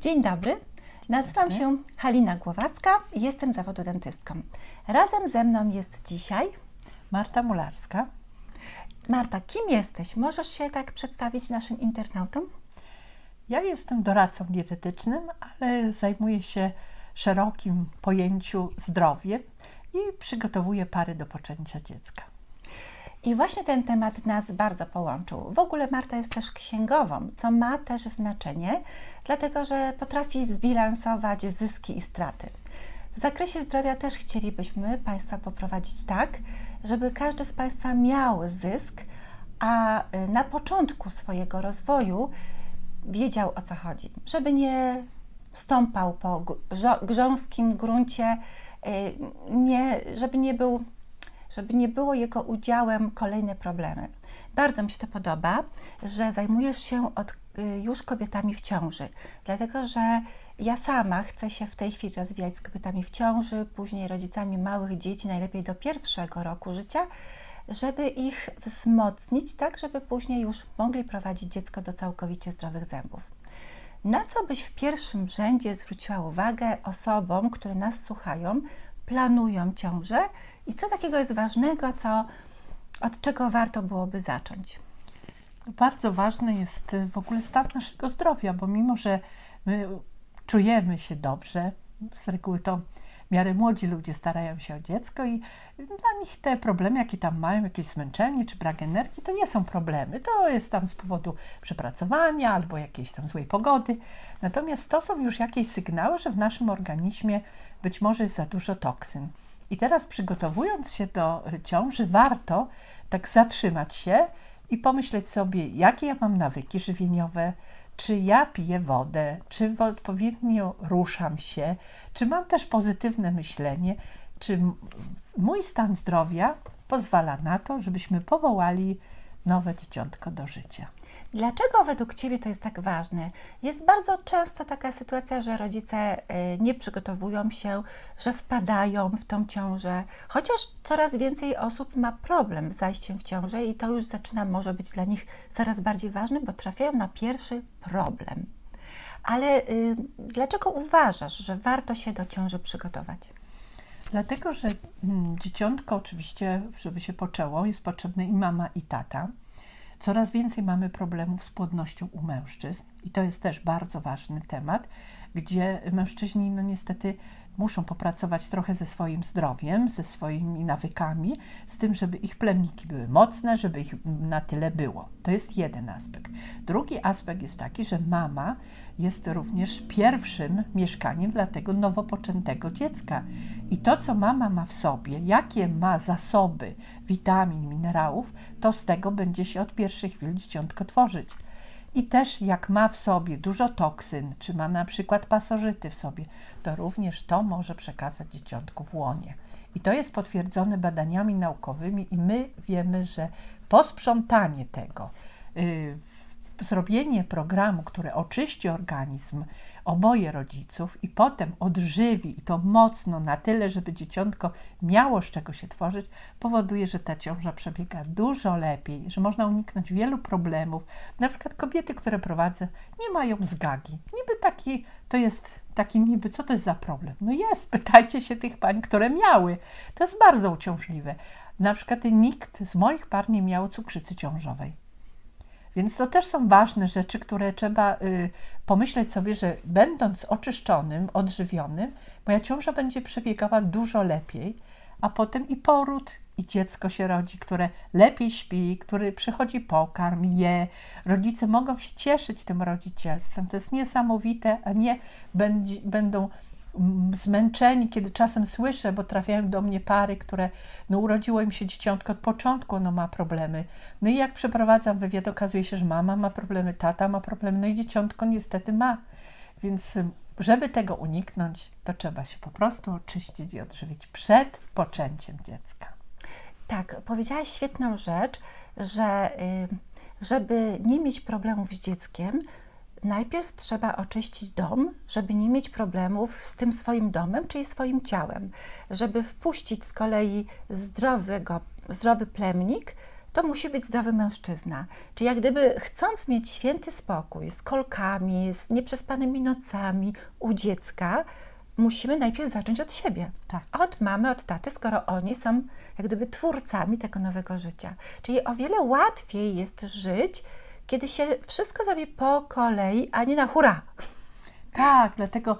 Dzień dobry, nazywam Dobry. się Halina Głowacka i jestem zawodu dentystką. Razem ze mną jest dzisiaj Marta Mularska. Marta. Kim jesteś? Możesz się tak przedstawić naszym internautom? Ja jestem doradcą dietetycznym, ale zajmuję się szerokim pojęciu zdrowie i przygotowuję pary do poczęcia dziecka. I właśnie ten temat nas bardzo połączył. W ogóle Marta jest też księgową, co ma też znaczenie, dlatego że potrafi zbilansować zyski i straty. W zakresie zdrowia też chcielibyśmy Państwa poprowadzić tak, żeby każdy z Państwa miał zysk, a y, na początku swojego rozwoju wiedział o co chodzi, żeby nie stąpał po grząskim gruncie, y, nie, żeby nie był żeby nie było jego udziałem kolejne problemy. Bardzo mi się to podoba, że zajmujesz się od, y, już kobietami w ciąży, dlatego że ja sama chcę się w tej chwili rozwijać z kobietami w ciąży, później rodzicami małych dzieci, najlepiej do pierwszego roku życia, żeby ich wzmocnić, tak żeby później już mogli prowadzić dziecko do całkowicie zdrowych zębów. Na co byś w pierwszym rzędzie zwróciła uwagę osobom, które nas słuchają, planują ciążę i co takiego jest ważnego, co, od czego warto byłoby zacząć? Bardzo ważny jest y, w ogóle stan naszego zdrowia, bo mimo, że my czujemy się dobrze, z reguły to w miarę młodzi ludzie starają się o dziecko i dla nich te problemy, jakie tam mają, jakieś zmęczenie czy brak energii, to nie są problemy. To jest tam z powodu przepracowania albo jakiejś tam złej pogody. Natomiast to są już jakieś sygnały, że w naszym organizmie być może jest za dużo toksyn. I teraz przygotowując się do y, ciąży, warto tak zatrzymać się i pomyśleć sobie, jakie ja mam nawyki żywieniowe, czy ja piję wodę, czy odpowiednio ruszam się, czy mam też pozytywne myślenie, czy mój stan zdrowia pozwala na to, żebyśmy powołali nowe dzieciątko do życia. Dlaczego według Ciebie to jest tak ważne? Jest bardzo często taka sytuacja, że rodzice y, nie przygotowują się, że wpadają w tą ciążę, chociaż coraz więcej osób ma problem z zajściem w ciążę i to już zaczyna może być dla nich coraz bardziej ważne, bo trafiają na pierwszy problem. Ale y, dlaczego uważasz, że warto się do ciąży przygotować? Dlatego, że mm, dzieciątko oczywiście, żeby się poczęło, jest potrzebne i mama, i tata. Coraz więcej mamy problemów z płodnością u mężczyzn i to jest też bardzo ważny temat, gdzie mężczyźni no niestety muszą popracować trochę ze swoim zdrowiem, ze swoimi nawykami, z tym, żeby ich plemniki były mocne, żeby ich na tyle było. To jest jeden aspekt. Drugi aspekt jest taki, że mama jest również pierwszym mieszkaniem dla tego nowopoczętego dziecka. I to, co mama ma w sobie, jakie ma zasoby witamin, minerałów, to z tego będzie się od pierwszych chwil dzieciątko tworzyć. I też jak ma w sobie dużo toksyn, czy ma na przykład pasożyty w sobie, to również to może przekazać dzieciątku w łonie. I to jest potwierdzone badaniami naukowymi i my wiemy, że posprzątanie tego, yy, w- zrobienie programu, który oczyści organizm oboje rodziców i potem odżywi i to mocno na tyle, żeby dzieciątko miało z czego się tworzyć, powoduje, że ta ciąża przebiega dużo lepiej, że można uniknąć wielu problemów. Na przykład kobiety, które prowadzę, nie mają zgagi. Niby taki, to jest taki niby, co to jest za problem? No jest, pytajcie się tych pań, które miały. To jest bardzo uciążliwe. Na przykład nikt z moich par nie miał cukrzycy ciążowej. Więc to też są ważne rzeczy, które trzeba y, pomyśleć sobie, że będąc oczyszczonym, odżywionym, moja ciąża będzie przebiegała dużo lepiej, a potem i poród, i dziecko się rodzi, które lepiej śpi, który przychodzi pokarm, je. Rodzice mogą się cieszyć tym rodzicielstwem. To jest niesamowite, a nie będzie, będą zmęczeni, kiedy czasem słyszę, bo trafiają do mnie pary, które no, urodziło im się dzieciątko od początku, ono ma problemy. No i jak przeprowadzam wywiad, okazuje się, że mama ma problemy, tata ma problemy, no i dzieciątko niestety ma. Więc żeby tego uniknąć, to trzeba się po prostu oczyścić i odżywić przed poczęciem dziecka. Tak, powiedziałaś świetną rzecz, że y, żeby nie mieć problemów z dzieckiem, najpierw trzeba oczyścić dom, żeby nie mieć problemów z tym swoim domem, czyli swoim ciałem. Żeby wpuścić z kolei zdrowego, zdrowy plemnik, to musi być zdrowy mężczyzna. Czy jak gdyby chcąc mieć święty spokój z kolkami, z nieprzespanymi nocami u dziecka, musimy najpierw zacząć od siebie. Tak. Od mamy, od taty, skoro oni są jak gdyby twórcami tego nowego życia. Czyli o wiele łatwiej jest żyć, kiedy się wszystko robi po kolei, a nie na hura. Tak, dlatego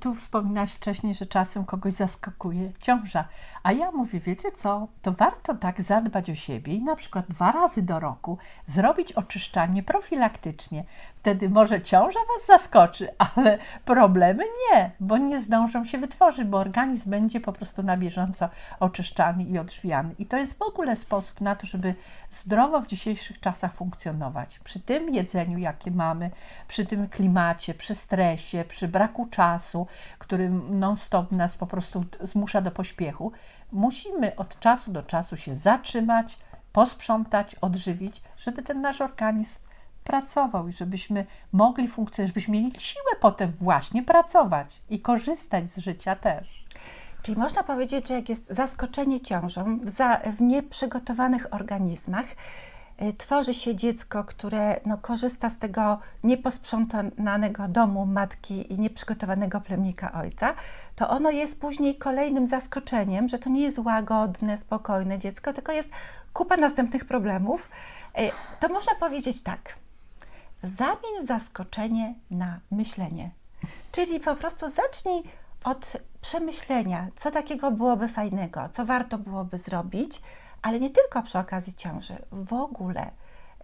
tu wspominałaś wcześniej, że czasem kogoś zaskakuje ciąża. A ja mówię, wiecie co, to warto tak zadbać o siebie i na przykład dwa razy do roku zrobić oczyszczanie profilaktycznie. Wtedy może ciąża Was zaskoczy, ale problemy nie, bo nie zdążą się wytworzyć, bo organizm będzie po prostu na bieżąco oczyszczany i odżywiany. I to jest w ogóle sposób na to, żeby zdrowo w dzisiejszych czasach funkcjonować. Przy tym jedzeniu, jakie mamy, przy tym klimacie, przy stresie, przy braku czasu, który non-stop nas po prostu zmusza do pośpiechu, musimy od czasu do czasu się zatrzymać, posprzątać, odżywić, żeby ten nasz organizm pracował i żebyśmy mogli funkcjonować, żebyśmy mieli siłę potem właśnie pracować i korzystać z życia też. Czyli można powiedzieć, że jak jest zaskoczenie ciążą w, za, w nieprzygotowanych organizmach, tworzy się dziecko, które no, korzysta z tego nieposprzątanego domu matki i nieprzygotowanego plemnika ojca, to ono jest później kolejnym zaskoczeniem, że to nie jest łagodne, spokojne dziecko, tylko jest kupa następnych problemów. Y, To można powiedzieć tak. Zamień zaskoczenie na myślenie. Czyli po prostu zacznij od przemyślenia, co takiego byłoby fajnego, co warto byłoby zrobić, ale nie tylko przy okazji ciąży, w ogóle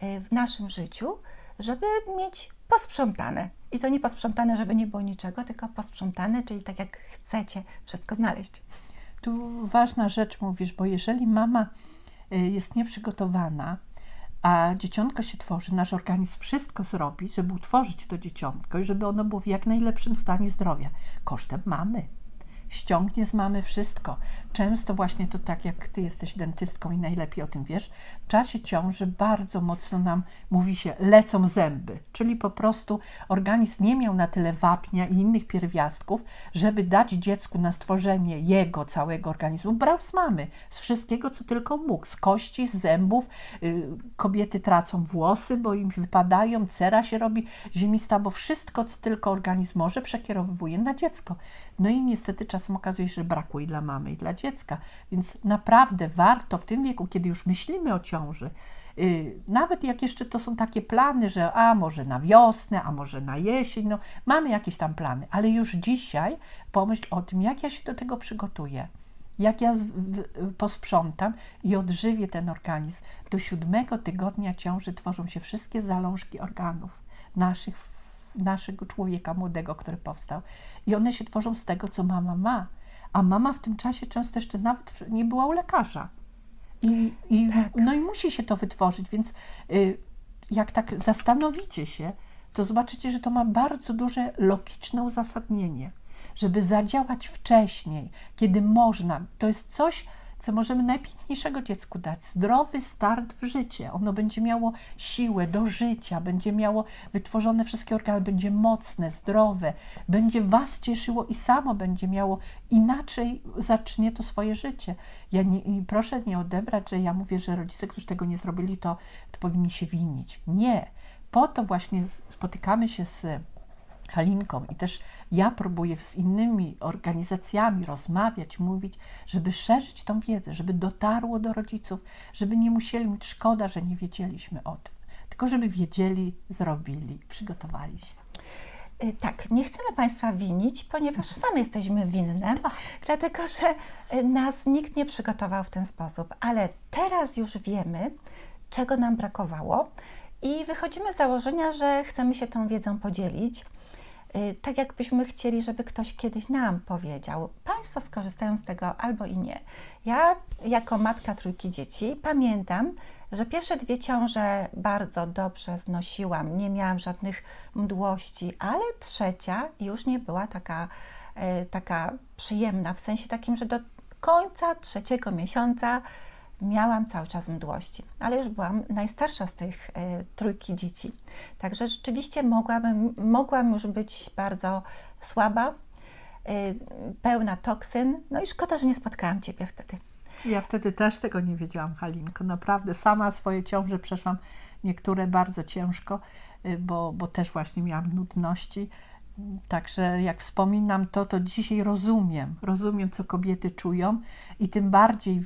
y, w naszym życiu, żeby mieć posprzątane. I to nie posprzątane, żeby nie było niczego, tylko posprzątane, czyli tak jak chcecie wszystko znaleźć. Tu ważna rzecz mówisz, bo jeżeli mama y, jest nieprzygotowana, a dzieciątko się tworzy, nasz organizm wszystko zrobi, żeby utworzyć to dzieciątko i żeby ono było w jak najlepszym stanie zdrowia, kosztem mamy. Ściągnie z mamy wszystko. Często właśnie to tak, jak ty jesteś dentystką i najlepiej o tym wiesz, czasie ciąży bardzo mocno nam mówi się lecą zęby, czyli po prostu organizm nie miał na tyle wapnia i innych pierwiastków, żeby dać dziecku na stworzenie jego całego organizmu. Brał z mamy, z wszystkiego, co tylko mógł, z kości, z zębów. Y, Kobiety tracą włosy, bo im wypadają, cera się robi ziemista, bo wszystko, co tylko organizm może, przekierowuje na dziecko. No i niestety czasem okazuje się, że brakuje dla mamy i dla dziecka. Więc naprawdę warto w tym wieku, kiedy już myślimy o ciąży, y, nawet jak jeszcze to są takie plany, że a może na wiosnę, a może na jesień, no mamy jakieś tam plany, ale już dzisiaj pomyśl o tym, jak ja się do tego przygotuję. Jak ja posprzątam i odżywię ten organizm. Do siódmego tygodnia ciąży tworzą się wszystkie zalążki organów naszych naszego człowieka młodego, który powstał. I one się tworzą z tego, co mama ma. A mama w tym czasie często jeszcze nawet nie była u lekarza. I, i, Tak. No i musi się to wytworzyć, więc y, jak tak zastanowicie się, to zobaczycie, że to ma bardzo duże logiczne uzasadnienie, żeby zadziałać wcześniej, kiedy można. To jest coś, co możemy najpiękniejszego dziecku dać. Zdrowy start w życie. Ono będzie miało siłę do życia, będzie miało wytworzone wszystkie organy, będzie mocne, zdrowe, będzie Was cieszyło i samo będzie miało inaczej zacznie to swoje życie. Ja nie, proszę nie odebrać, że ja mówię, że rodzice, którzy tego nie zrobili, to, to powinni się winić. Nie. Po to właśnie spotykamy się z Halinką i też ja próbuję z innymi organizacjami rozmawiać, mówić, żeby szerzyć tą wiedzę, żeby dotarło do rodziców, żeby nie musieli mieć szkoda, że nie wiedzieliśmy o tym, tylko żeby wiedzieli, zrobili, przygotowali się. Y, Tak, nie chcemy Państwa winić, ponieważ same jesteśmy winne, dlatego że y, nas nikt nie przygotował w ten sposób, ale teraz już wiemy, czego nam brakowało i wychodzimy z założenia, że chcemy się tą wiedzą podzielić. Y, Tak jakbyśmy chcieli, żeby ktoś kiedyś nam powiedział. Państwo skorzystają z tego albo i nie. Ja, jako matka trójki dzieci, pamiętam, że pierwsze dwie ciąże bardzo dobrze znosiłam, nie miałam żadnych mdłości, ale trzecia już nie była taka, e, taka przyjemna, w sensie takim, że do końca trzeciego miesiąca miałam cały czas mdłości, ale już byłam najstarsza z tych e, trójki dzieci. Także rzeczywiście mogłabym, mogłam już być bardzo słaba, e, pełna toksyn, no i szkoda, że nie spotkałam Ciebie wtedy. Ja wtedy też tego nie wiedziałam, Halinko. Naprawdę sama swoje ciąże przeszłam niektóre bardzo ciężko, y, bo, bo też właśnie miałam nudności. Także jak wspominam to, to dzisiaj rozumiem, rozumiem, co kobiety czują i tym bardziej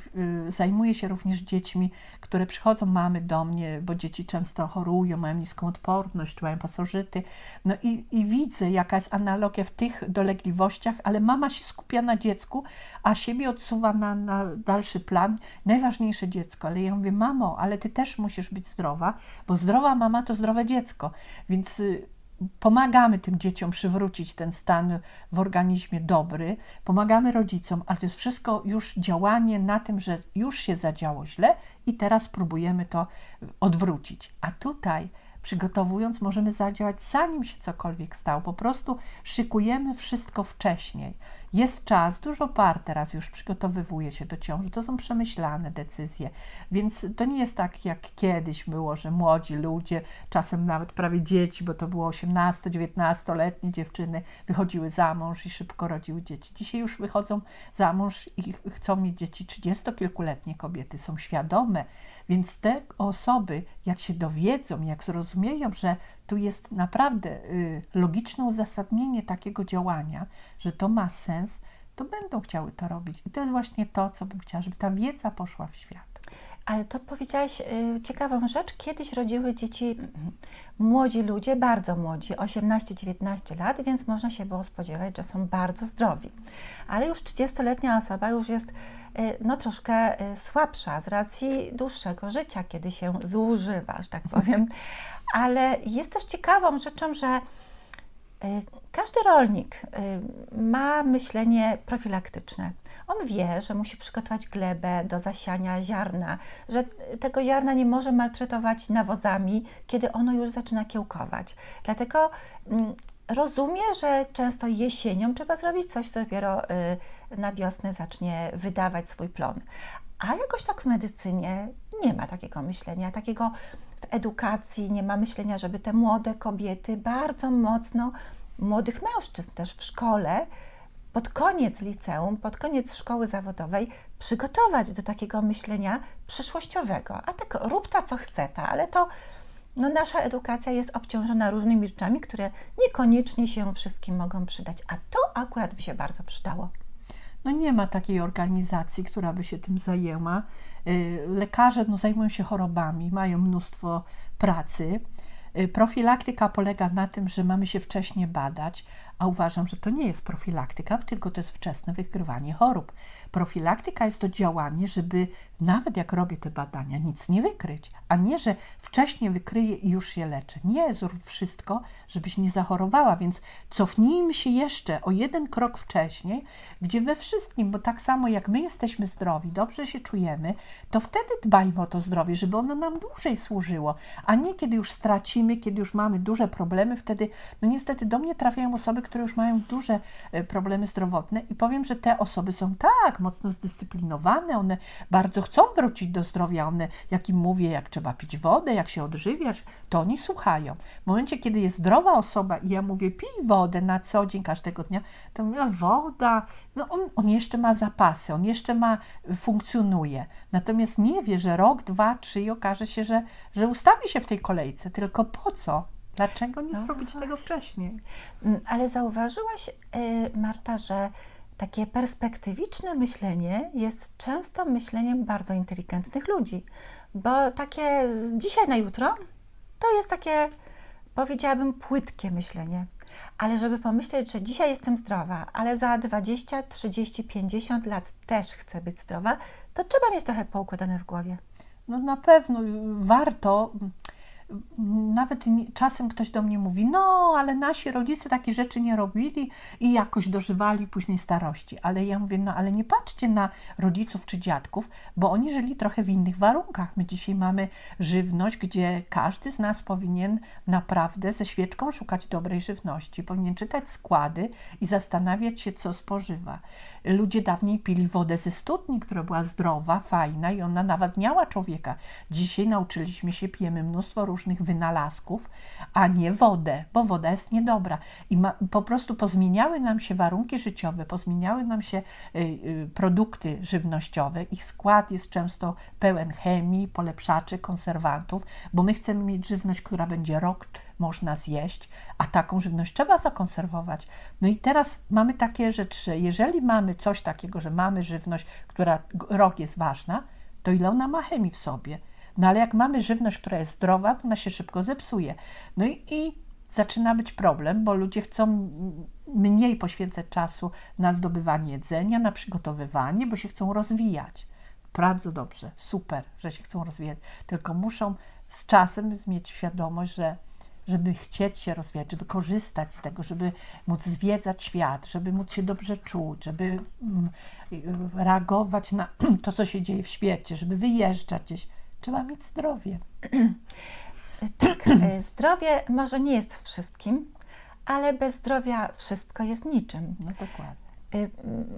y, zajmuję się również dziećmi, które przychodzą mamy do mnie, bo dzieci często chorują, mają niską odporność, mają pasożyty. No i, i widzę, jaka jest analogia w tych dolegliwościach, ale mama się skupia na dziecku, a siebie odsuwa na, na dalszy plan. Najważniejsze dziecko, ale ja mówię, mamo, ale ty też musisz być zdrowa, bo zdrowa mama to zdrowe dziecko. Więc y, pomagamy tym dzieciom przywrócić ten stan w organizmie dobry, pomagamy rodzicom, ale to jest wszystko już działanie na tym, że już się zadziało źle i teraz próbujemy to odwrócić. A tutaj przygotowując, możemy zadziałać zanim się cokolwiek stało. Po prostu szykujemy wszystko wcześniej. Jest czas, dużo par teraz już przygotowywuje się do ciąży. To są przemyślane decyzje, więc to nie jest tak jak kiedyś było, że młodzi ludzie, czasem nawet prawie dzieci, bo to było 18-19-letnie dziewczyny, wychodziły za mąż i szybko rodziły dzieci. Dzisiaj już wychodzą za mąż i ch- chcą mieć dzieci. 30-kilkuletnie kobiety są świadome, więc te osoby, jak się dowiedzą, jak zrozumieją, że tu jest naprawdę y, logiczne uzasadnienie takiego działania, że to ma sens, to będą chciały to robić. I to jest właśnie to, co bym chciała, żeby ta wiedza poszła w świat. Ale to powiedziałaś y, ciekawą rzecz. Kiedyś rodziły dzieci młodzi ludzie, bardzo młodzi, 18-19 lat, więc można się było spodziewać, że są bardzo zdrowi. Ale już 30-letnia osoba już jest no, troszkę y, słabsza z racji dłuższego życia, kiedy się zużywa, że tak powiem. Ale jest też ciekawą rzeczą, że y, każdy rolnik y, ma myślenie profilaktyczne. On wie, że musi przygotować glebę do zasiania ziarna, że tego ziarna nie może maltretować nawozami, kiedy ono już zaczyna kiełkować. Dlatego mm, rozumie, że często jesienią trzeba zrobić coś, co dopiero y, na wiosnę zacznie wydawać swój plon. A jakoś tak w medycynie nie ma takiego myślenia, takiego w edukacji nie ma myślenia, żeby te młode kobiety bardzo mocno, młodych mężczyzn też w szkole, pod koniec liceum, pod koniec szkoły zawodowej przygotować do takiego myślenia przyszłościowego. A tak rób ta co chce ta, ale to no, nasza edukacja jest obciążona różnymi rzeczami, które niekoniecznie się wszystkim mogą przydać, a to akurat by się bardzo przydało. No nie ma takiej organizacji, która by się tym zajęła. Y, Lekarze no, zajmują się chorobami, mają mnóstwo pracy. Y, Profilaktyka polega na tym, że mamy się wcześniej badać, a uważam, że to nie jest profilaktyka, tylko to jest wczesne wykrywanie chorób. Profilaktyka jest to działanie, żeby nawet jak robię te badania, nic nie wykryć, a nie, że wcześniej wykryję i już się leczę. Nie, zrób wszystko, żebyś nie zachorowała, więc cofnijmy się jeszcze o jeden krok wcześniej, gdzie we wszystkim, bo tak samo jak my jesteśmy zdrowi, dobrze się czujemy, to wtedy dbajmy o to zdrowie, żeby ono nam dłużej służyło, a nie kiedy już stracimy, kiedy już mamy duże problemy, wtedy, no niestety do mnie trafiają osoby, które już mają duże e, problemy zdrowotne i powiem, że te osoby są tak mocno zdyscyplinowane, one bardzo chcą wrócić do zdrowia, one, jak im mówię, jak trzeba pić wodę, jak się odżywiać, to oni słuchają. W momencie, kiedy jest zdrowa osoba i ja mówię, pij wodę na co dzień, każdego dnia, to mówię, "A woda, no on, on jeszcze ma zapasy, on jeszcze ma, funkcjonuje. Natomiast nie wie, że rok, dwa, trzy i okaże się, że, że ustawi się w tej kolejce. Tylko po co? Dlaczego nie No zrobić tego wcześniej? Mm, Ale zauważyłaś, y, Marta, że takie perspektywiczne myślenie jest często myśleniem bardzo inteligentnych ludzi, bo takie z dzisiaj na jutro to jest takie, powiedziałabym, płytkie myślenie. Ale żeby pomyśleć, że dzisiaj jestem zdrowa, ale za 20, 30, 50 lat też chcę być zdrowa, to trzeba mieć trochę poukładane w głowie. No na pewno warto. Nawet czasem ktoś do mnie mówi, no ale nasi rodzice takie rzeczy nie robili i jakoś dożywali później starości. Ale ja mówię, no ale nie patrzcie na rodziców czy dziadków, bo oni żyli trochę w innych warunkach. My dzisiaj mamy żywność, gdzie każdy z nas powinien naprawdę ze świeczką szukać dobrej żywności, powinien czytać składy i zastanawiać się, co spożywa. Ludzie dawniej pili wodę ze studni, która była zdrowa, fajna i ona nawadniała człowieka. Dzisiaj nauczyliśmy się, pijemy mnóstwo różnych różnych wynalazków, a nie wodę, bo woda jest niedobra. I ma, po prostu pozmieniały nam się warunki życiowe, pozmieniały nam się y, y, produkty żywnościowe. Ich skład jest często pełen chemii, polepszaczy, konserwantów, bo my chcemy mieć żywność, która będzie rok można zjeść, a taką żywność trzeba zakonserwować. No i teraz mamy takie rzeczy, że jeżeli mamy coś takiego, że mamy żywność, która rok jest ważna, to ile ona ma chemii w sobie? No ale jak mamy żywność, która jest zdrowa, to ona się szybko zepsuje. No i, i zaczyna być problem, bo ludzie chcą mniej poświęcać czasu na zdobywanie jedzenia, na przygotowywanie, bo się chcą rozwijać. Bardzo dobrze, super, że się chcą rozwijać, tylko muszą z czasem mieć świadomość, że żeby chcieć się rozwijać, żeby korzystać z tego, żeby móc zwiedzać świat, żeby móc się dobrze czuć, żeby mm, y, reagować na to, co się dzieje w świecie, żeby wyjeżdżać gdzieś. Trzeba mieć zdrowie. Tak, e, zdrowie może nie jest wszystkim, ale bez zdrowia wszystko jest niczym. No dokładnie.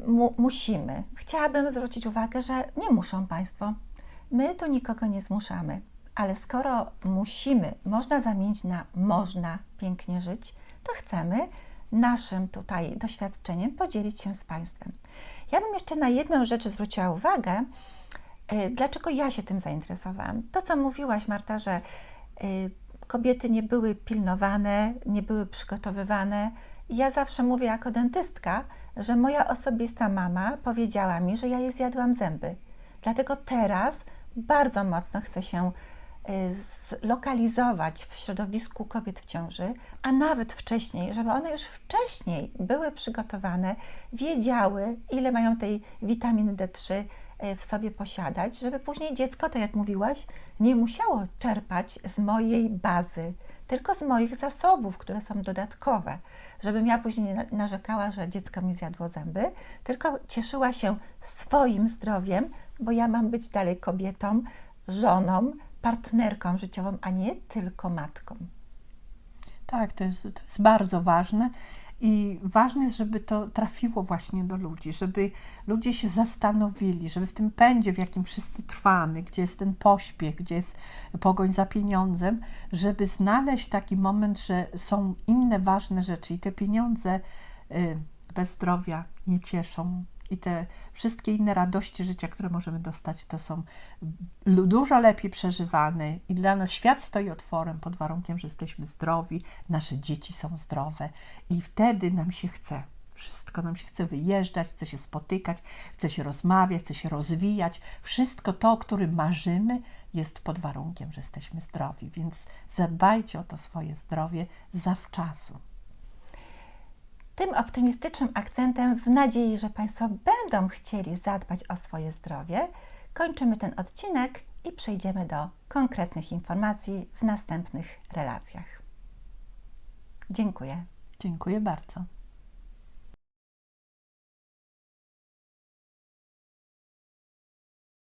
Mu, musimy. Chciałabym zwrócić uwagę, że nie muszą Państwo. My tu nikogo nie zmuszamy, ale skoro musimy, można zamienić na można pięknie żyć, to chcemy naszym tutaj doświadczeniem podzielić się z Państwem. Ja bym jeszcze na jedną rzecz zwróciła uwagę, dlaczego ja się tym zainteresowałam. To, co mówiłaś, Marta, że y, kobiety nie były pilnowane, nie były przygotowywane. Ja zawsze mówię jako dentystka, że moja osobista mama powiedziała mi, że ja jej zjadłam zęby. Dlatego teraz bardzo mocno chcę się y, zlokalizować w środowisku kobiet w ciąży, a nawet wcześniej, żeby one już wcześniej były przygotowane, wiedziały, ile mają tej witaminy D3 y, w sobie posiadać, żeby później dziecko, tak jak mówiłaś, nie musiało czerpać z mojej bazy, tylko z moich zasobów, które są dodatkowe. Żebym ja później nie na- narzekała, że dziecko mi zjadło zęby, tylko cieszyła się swoim zdrowiem, bo ja mam być dalej kobietą, żoną, partnerką życiową, a nie tylko matką. Tak, to jest, to jest bardzo ważne. I ważne jest, żeby to trafiło właśnie do ludzi, żeby ludzie się zastanowili, żeby w tym pędzie, w jakim wszyscy trwamy, gdzie jest ten pośpiech, gdzie jest pogoń za pieniądzem, żeby znaleźć taki moment, że są inne ważne rzeczy i te pieniądze y, bez zdrowia nie cieszą. I te wszystkie inne radości życia, które możemy dostać, to są dużo lepiej przeżywane. I dla nas świat stoi otworem pod warunkiem, że jesteśmy zdrowi, nasze dzieci są zdrowe. I wtedy nam się chce. Wszystko nam się chce wyjeżdżać, chce się spotykać, chce się rozmawiać, chce się rozwijać. Wszystko to, o którym marzymy, jest pod warunkiem, że jesteśmy zdrowi. Więc zadbajcie o to swoje zdrowie zawczasu. Tym optymistycznym akcentem, w nadziei, że Państwo będą chcieli zadbać o swoje zdrowie, kończymy ten odcinek i przejdziemy do konkretnych informacji w następnych relacjach. Dziękuję. Dziękuję bardzo.